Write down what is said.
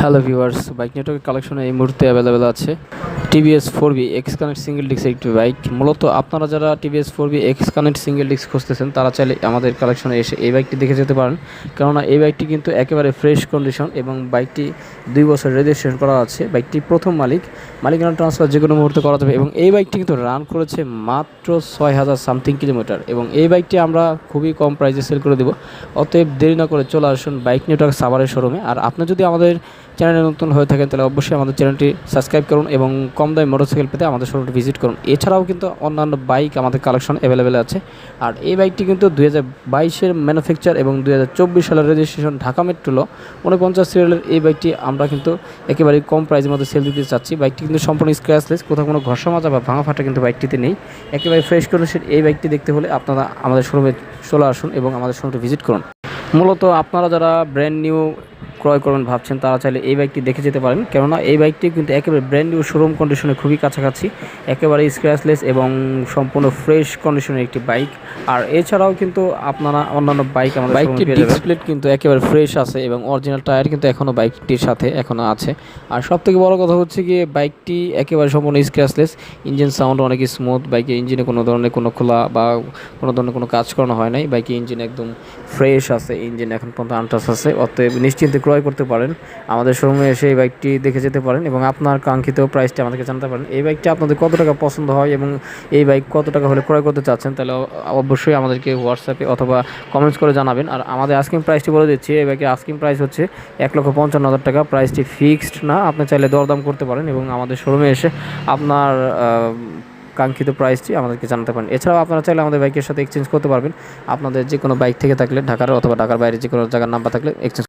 Hello viewers bike network কালেকশনে এই মুহূর্তে অ্যাভেলেবেল আছে। TVS four B X connect single disc একটি বাইক মূলত আপনারা যারা TVS four B X connect single disc খুঁজতেছেন, তারা চাইলে আমাদের কালেকশনে এসে এই বাইকটি দেখে যেতে পারেন। কেননা এই বাইকটি কিন্তু একেবারে ফ্রেশ কন্ডিশন এবং বাইকটি দুই বছর রেজিস্ট্রেশন করা আছে। বাইকটি প্রথম মালিক, মালিকানা ট্রান্সফার যে কোনো মুহূর্তে করা যাবে এবং এই বাইকটি কিন্তু রান করেছে মাত্র ছয় হাজার সামথিং কিলোমিটার এবং এই বাইকটি আমরা খুবই কম প্রাইসে সেল করে দেবো। অতএব দেরি না করে চলে আসুন বাইক নেটওয়ার্ক সাভারের শোরুমে আর আপনি যদি আমাদের চ্যানেলে নতুন হয়ে থাকেন, তাহলে অবশ্যই আমাদের চ্যানেলটি সাবস্ক্রাইব করুন এবং কম দামে মোটরসাইকেল পেতে আমাদের শোরুমটি ভিজিট করুন। এছাড়াও কিন্তু অন্যান্য বাইক আমাদের কালেকশন অ্যাভেলেবেল আছে। আর এই বাইকটি কিন্তু দুই হাজার বাইশের ম্যানুফ্যাকচার এবং দুই হাজার চব্বিশ সালের রেজিস্ট্রেশন ঢাকা মেট্রোলো উনপঞ্চাশ সিরিয়ালের এই বাইকটি আমরা কিন্তু একেবারে কম প্রাইসের মধ্যে সেল দিতে চাচ্ছি। বাইকটি কিন্তু সম্পূর্ণ স্ক্র্যাচলেস কোথাও কোনো ঘষা মাজা বা ভাঙা ফাটা কিন্তু বাইকটিতে নেই। একেবারে ফ্রেশ কন্ডিশন এই বাইকটি দেখতে হলে আপনারা আমাদের শোরুমে চলে আসুন এবং আমাদের শোরুমটি ভিজিট করুন। মূলত আপনারা যারা ব্র্যান্ড নিউ ক্রয় করবেন ভাবছেন তারা চাইলে এই বাইকটি দেখে যেতে পারেন। কেননা এই বাইকটি কিন্তু একেবারে ব্র্যান্ড নিউ শোরুম কন্ডিশনে খুবই কাছাকাছি একেবারে স্ক্র্যাচলেস এবং সম্পূর্ণ ফ্রেশ কন্ডিশনের একটি বাইক। আর এছাড়াও কিন্তু আপনারা অন্যান্য বাইক আমাদের বাইকটির ডিসপ্লেট কিন্তু একেবারে ফ্রেশ আছে এবং অরিজিনাল টায়ার কিন্তু এখনও বাইকটির সাথে এখনও আছে। আর সব থেকে বড় কথা হচ্ছে গিয়ে বাইকটি একেবারে সম্পূর্ণ স্ক্র্যাচলেস ইঞ্জিন সাউন্ড অনেক স্মুথ বাইকের ইঞ্জিনে কোনো ধরনের কোনো খোলা বা কোনো ধরনের কোনো কাজ করানো হয় নাই। বাইকের ইঞ্জিন একদম ফ্রেশ আছে ইঞ্জিন এখন পর্যন্ত আনটাস আছে। অতএব নিশ্চিন্তে ক্রয় করতে পারেন, আমাদের শোরুমে এসে এই বাইকটি দেখে যেতে পারেন এবং আপনার কাঙ্ক্ষিত প্রাইসটি আমাদেরকে জানতে পারেন। এই বাইকটি আপনাদের কত টাকা পছন্দ হয় এবং এই বাইক কত টাকা হলে ক্রয় করতে চাচ্ছেন তাহলে অবশ্যই আমাদেরকে হোয়াটসঅ্যাপে অথবা কমেন্টস করে জানাবেন। আর আমাদের আস্কিং প্রাইসটি বলে দিচ্ছি, এই বাইকের আস্কিং প্রাইস হচ্ছে এক লক্ষ পঞ্চান্ন হাজার টাকা। প্রাইসটি ফিক্সড না, আপনি চাইলে দরদাম করতে পারেন এবং আমাদের শোরুমে এসে আপনার কাঙ্ক্ষিত প্রাইসটি আমাদেরকে জানাতে পারেন। এছাড়াও আপনারা চাইলে আমাদের বাইকের সাথে এক্সচেঞ্জ করতে পারবেন। আপনাদের যে কোনো বাইক থেকে থাকলে, ঢাকার অথবা ঢাকার বাইরে যে কোনো জায়গার নাম্বার থাকলে এক্সচেঞ্জ